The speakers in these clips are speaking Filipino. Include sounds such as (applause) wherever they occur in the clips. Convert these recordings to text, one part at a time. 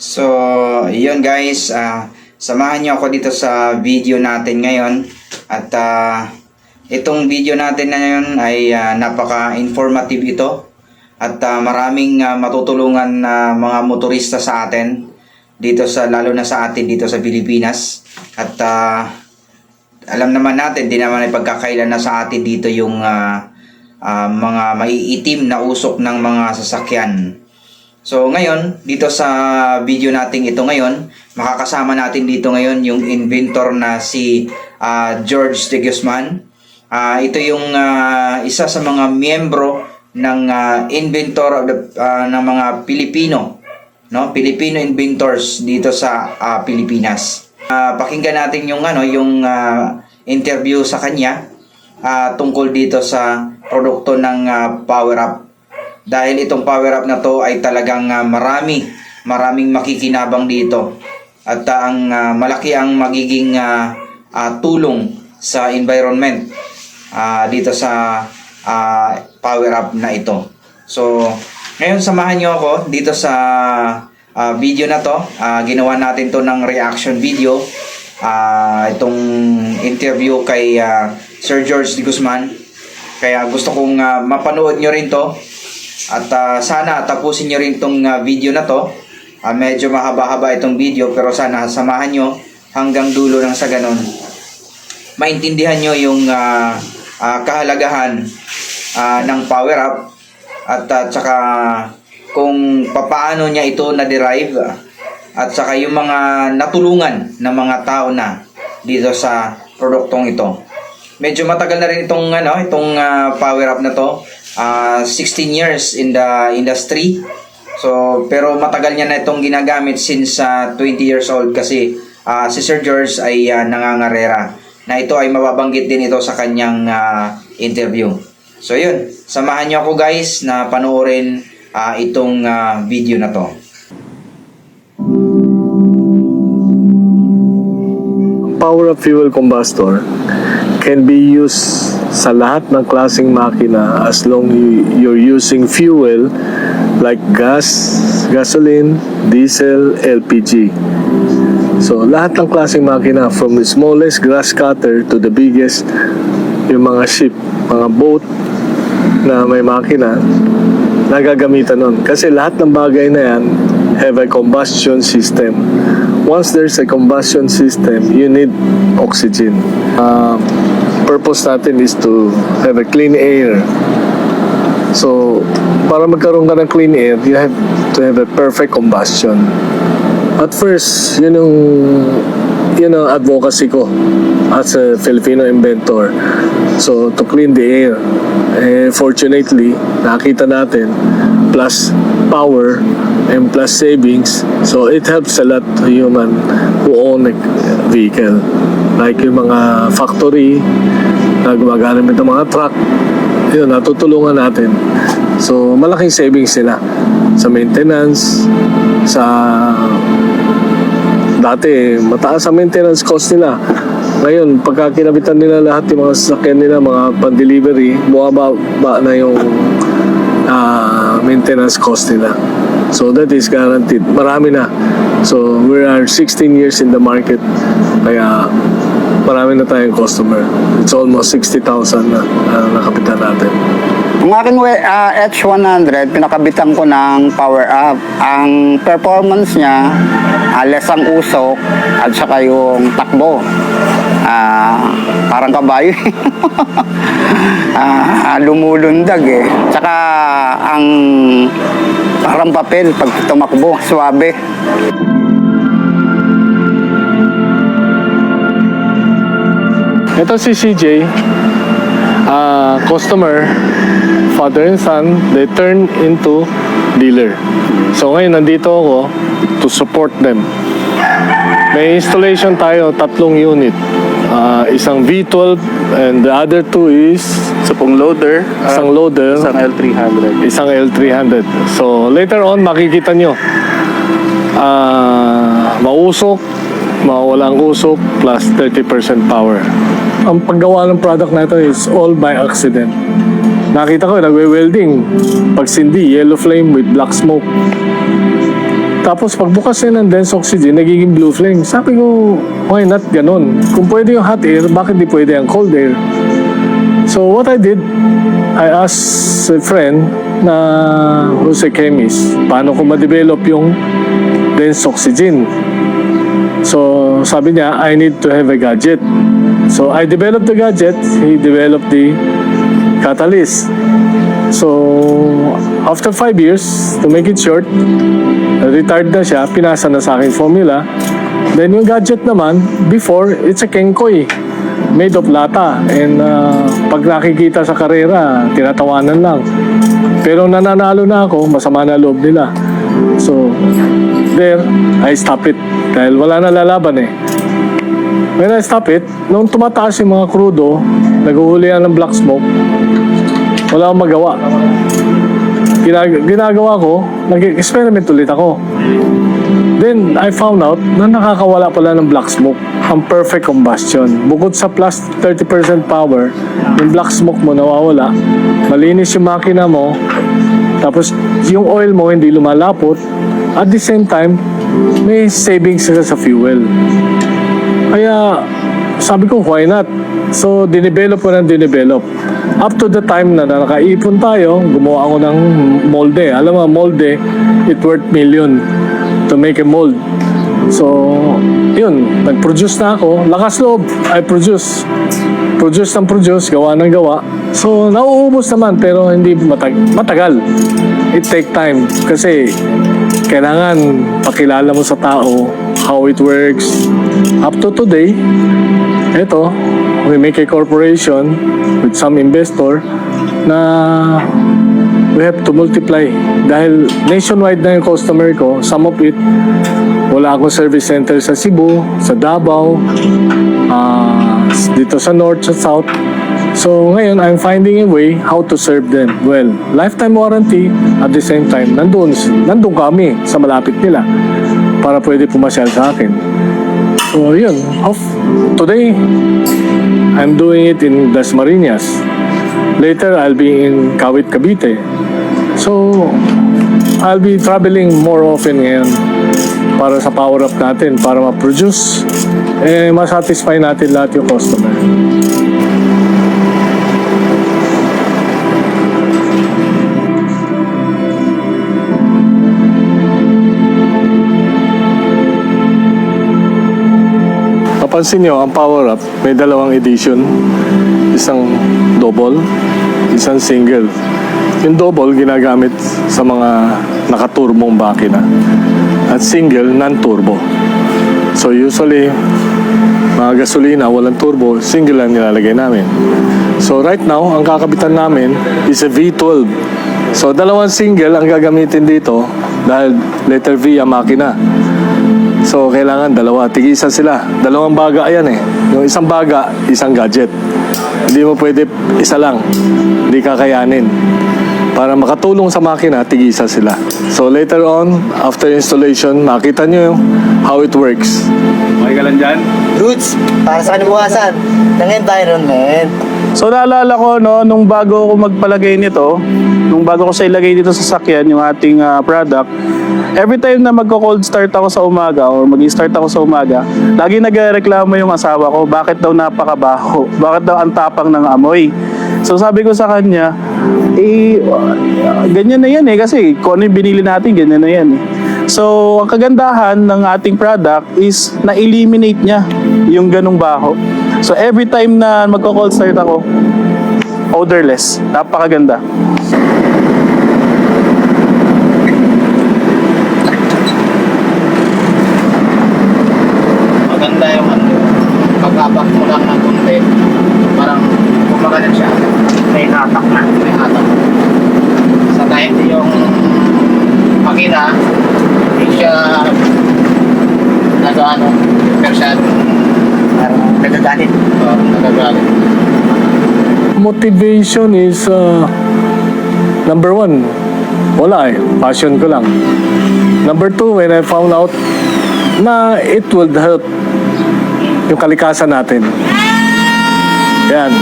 So, yun guys, ah, samahan niyo ako dito sa video natin ngayon. At ah, itong video natin na ngayon ay ah, napaka-informative ito. At ah, maraming ah, matutulungan na mga motorista sa atin dito sa lalo na sa atin dito sa Pilipinas. At ah, alam naman natin di naman ay pagkakailan na sa atin dito yung ah, ah, mga maiitim na usok ng mga sasakyan So ngayon, dito sa video nating ito ngayon, makakasama natin dito ngayon yung inventor na si ah, George de Guzman. Ah, ito yung ah, isa sa mga miyembro ng ah, inventor of the, ah, ng mga Pilipino, no? Filipino inventors dito sa ah, Pilipinas. Ah, pakinggan natin yung ano, yung ah, interview sa kanya ah, tungkol dito sa produkto ng ah, Power Up dahil itong power up na to ay talagang ah, marami maraming makikinabang dito. At ah, ang ah, malaki ang magiging ah, ah, tulong sa environment ah, dito sa ah, power up na ito. So ngayon samahan nyo ako dito sa ah, video na to. Ah, ginawa natin to ng reaction video. Ah, itong interview kay ah, Sir George de Guzman. Kaya gusto kong ah, mapanood nyo rin to at ah, sana tapusin nyo rin tong ah, video na to. Ah, medyo mahaba-haba itong video pero sana samahan nyo hanggang dulo ng sa ganon. Maintindihan nyo yung ah, ah, kahalagahan ah, ng power up at at saka kung papaano niya ito na-derive at saka yung mga natulungan ng mga tao na dito sa produktong ito. Medyo matagal na rin itong ano, itong ah, power up na to. Ah, 16 years in the industry. So, pero matagal niya na itong ginagamit since ah, 20 years old kasi ah, si Sir George ay ah, nangangarera. Na ito ay mababanggit din ito sa kanyang ah, interview. So, yun. Samahan niyo ako guys na panoorin ah, itong ah, video na to. power of fuel combustor can be used sa lahat ng klaseng makina as long you, you're using fuel like gas, gasoline, diesel, LPG. So, lahat ng klaseng makina from the smallest grass cutter to the biggest yung mga ship, mga boat na may makina nagagamitan nun. Kasi lahat ng bagay na yan have a combustion system. Once there's a combustion system, you need oxygen. Uh, purpose natin is to have a clean air. So, para magkaroon ka ng clean air, you have to have a perfect combustion. At first, yun yung yun ang advocacy ko as a Filipino inventor. So, to clean the air. Eh, fortunately, nakita natin, plus power and plus savings. So, it helps a lot to human who own a vehicle. Like yung mga factory, na gumagamit ng mga truck, yun, natutulungan natin. So, malaking savings sila sa maintenance, sa dati mataas ang maintenance cost nila. Ngayon, pagka kinabitan nila lahat yung mga sasakyan nila, mga pan-delivery, bumababa na yung ah, maintenance cost nila. So that is guaranteed. Marami na. So we are 16 years in the market. Kaya marami na tayong customer. It's almost 60,000 na uh, nakapitan natin. Ang aking we- ah, H100, pinakabitan ko ng power up. Ang performance niya, alas ang usok at saka yung takbo. Ah, parang kabayo. (laughs) ah, lumulundag eh. Tsaka ang parang papel pag tumakbo, swabe. Ito si CJ, uh, customer, father and son, they turn into dealer. So ngayon nandito ako to support them. May installation tayo, tatlong unit. Uh, isang V12 and the other two is Isa pong loader, isang loader, isang L300. isang L300. So later on makikita nyo, ah mausok, mawalang usok, plus 30% power. Ang paggawa ng product na ito is all by accident. Nakita ko, nagwe-welding. Pag sindi, yellow flame with black smoke. Tapos pagbukas niya ng dense oxygen, nagiging blue flame. Sabi ko, why not ganun? Kung pwede yung hot air, bakit di pwede ang cold air? So what I did, I asked a friend na who's a chemist, paano ko ma-develop yung dense oxygen. So sabi niya, I need to have a gadget. So I developed the gadget, he developed the catalyst. So after five years, to make it short, retired na siya, pinasa na sa akin formula. Then yung gadget naman, before, it's a Kenkoy made of lata. And uh, pag nakikita sa karera, tinatawanan lang. Pero nananalo na ako, masama na loob nila. So, there, I stop it. Dahil wala na lalaban eh. When I stop it, nung tumataas yung mga krudo, naghuhulihan ng black smoke, wala akong magawa. Ginag- ginagawa ko, nag-experiment ulit ako. Then, I found out na nakakawala pala ng black smoke ang perfect combustion. Bukod sa plus 30% power, yung black smoke mo nawawala, malinis yung makina mo, tapos yung oil mo hindi lumalapot, at the same time, may savings ka sa fuel. Kaya, sabi ko, why not? So, dinevelop ko ng dinevelop. Up to the time na nakaipon tayo, gumawa ako ng molde. Alam mo, molde, it worth million to make a mold. So, yun, nag-produce na ako. Lakas loob, I produce. Produce ng produce, gawa ng gawa. So, nauubos naman, pero hindi matag matagal. It take time. Kasi, kailangan pakilala mo sa tao how it works. Up to today, eto, we make a corporation with some investor na we have to multiply. Dahil nationwide na yung customer ko, some of it, wala akong service center sa Cebu, sa Davao, ah, dito sa North, sa South. So ngayon, I'm finding a way how to serve them. Well, lifetime warranty, at the same time, nandun, nandun kami sa malapit nila para pwede pumasyal sa akin. So yun, off. Today, I'm doing it in Dasmariñas. Later, I'll be in Kawit, Cavite. So, I'll be traveling more often ngayon para sa power up natin, para ma-produce, eh, masatisfy natin lahat yung customer. Papansin nyo, ang Power Up may dalawang edition. Isang double, isang single. Yung double ginagamit sa mga nakaturbong makina. At single, non-turbo. So usually, mga gasolina, walang turbo, single lang nilalagay namin. So right now, ang kakabitan namin is a V12. So dalawang single ang gagamitin dito dahil letter V ang makina. So, kailangan dalawa. Tigisa sila. Dalawang baga yan eh. Yung isang baga, isang gadget. Hindi mo pwede isa lang. Hindi kakayanin. Para makatulong sa makina, tigisa sila. So, later on, after installation, makita nyo yung how it works. Okay ka lang dyan? Roots, para sa kanibukasan ng environment. So naalala ko no, nung bago ako magpalagay nito, nung bago ko sa ilagay dito sa sakyan yung ating ah, product, every time na magko-cold start ako sa umaga or mag-start ako sa umaga, lagi nagreklamo yung asawa ko, bakit daw napakabaho? (laughs) Bakit daw ang tapang ng amoy? So sabi ko sa kanya, eh, ganyan na yan eh, kasi kung ano yung binili natin, ganyan na yan eh. So, ang kagandahan ng ating product is na-eliminate niya yung ganong baho. So, every time na magko-cold start ako, odorless. Napakaganda. maganda yung ano, pag-abak mo lang ng konti, parang kumagalan siya, may hatak na, may hatak. Sa time yung makina, hindi siya nag-ano, Parang nagagalit. uh, nagagalit. Motivation is uh, number one, wala eh. Passion ko lang. Number two, when I found out na it would help yung kalikasan natin. Yan.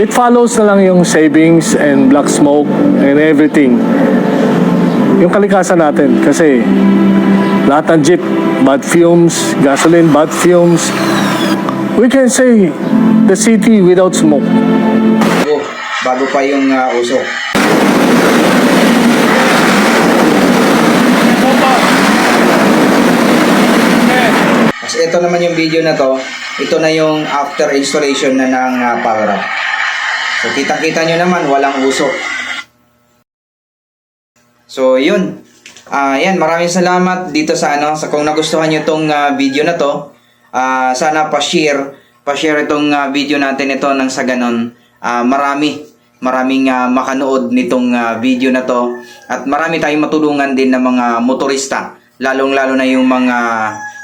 It follows na lang yung savings and black smoke and everything. yung kalikasan natin. Kasi lahat ng jeep, bad fumes, gasoline, bad fumes. We can say the city without smoke. Bago, bago pa yung ah, usok. Kasi ito naman yung video na to, ito na yung after installation na ng ah, power up. So kita-kita nyo naman, walang usok. So yun. Ah, yan, maraming salamat dito sa ano, sa kung nagustuhan niyo tong ah, video na to. Ah, sana pa-share, pa-share itong ah, video natin ito nang sa ganon ah, marami maraming ah, makanood nitong ah, video na to at marami tayong matulungan din ng mga motorista lalong-lalo na yung mga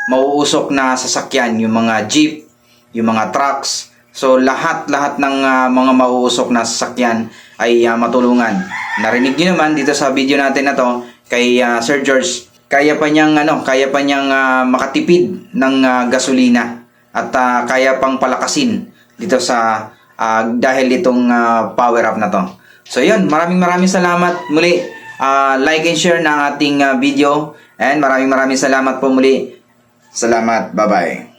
mauusok na sasakyan, yung mga jeep, yung mga trucks. So lahat-lahat ng ah, mga mauusok na sasakyan ay ah, matulungan. Narinig niyo naman dito sa video natin na to kay ah, Sir George, kaya pa niyang ano, kaya pa niyang ah, makatipid ng ah, gasolina at ah, kaya pang palakasin dito sa ah, dahil itong ah, power up na to. So yun, maraming maraming salamat muli. Ah, like and share ng ating ah, video and maraming maraming salamat po muli. Salamat. Bye-bye.